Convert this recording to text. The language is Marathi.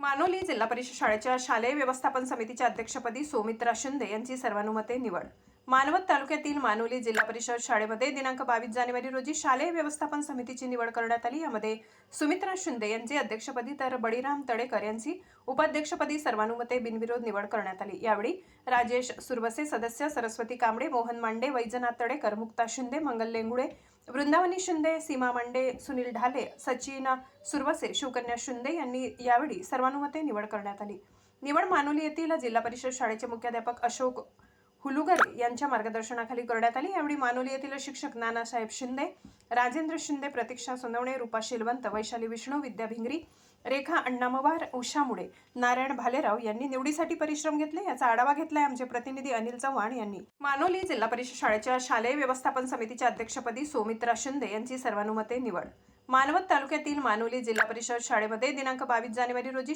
मानोली जिल्हा परिषद शाळेच्या शालेय व्यवस्थापन समितीच्या अध्यक्षपदी सौमित्रा शिंदे यांची सर्वानुमते निवड. मानवत तालुक्यातील मानोली जिल्हा परिषद शाळेमध्ये दिनांक बावीस जानेवारी रोजी शालेय व्यवस्थापन समितीची निवड करण्यात आली. यामध्ये सुमित्रा शिंदे यांची अध्यक्षपदी तर बळीराम तडेकर यांची उपाध्यक्षपदी सर्वानुमते बिनविरोध निवड करण्यात आली. यावेळी राजेश सुरवसे सदस्य सरस्वती कांबळे मोहन मांडे वैजनाथ तडेकर मुक्ता शिंदे मंगल लेंगुळे वृंदावनी शिंदे सीमा मंडे सुनील ढाले सचिना सुरवसे शिवकन्या शिंदे यांनी यावेळी सर्वानुमते निवड करण्यात आली. निवड मानोली येथील जिल्हा परिषद शाळेचे मुख्याध्यापक अशोक हुलुगरे यांच्या मार्गदर्शनाखाली करण्यात आली. यावेळी मानोली येथील शिक्षक नानासाहेब शिंदे राजेंद्र शिंदे प्रतीक्षा सोनवणे रूपा शिलवंत वैशाली विष्णू विद्या भिंगरी रेखा अण्णामवार उषा मुळे नारायण भालेराव यांनी निवडीसाठी परिश्रम घेतले. याचा आढावा घेतलाय आमचे प्रतिनिधी अनिल चव्हाण यांनी. मानोली जिल्हा परिषद शाळेच्या शालेय व्यवस्थापन समितीच्या अध्यक्षपदी सौमित्रा शिंदे यांची सर्वानुमते निवड. मानवत तालुक्यातील मानोली जिल्हा परिषद शाळेमध्ये दिनांक बावीस जानेवारी रोजी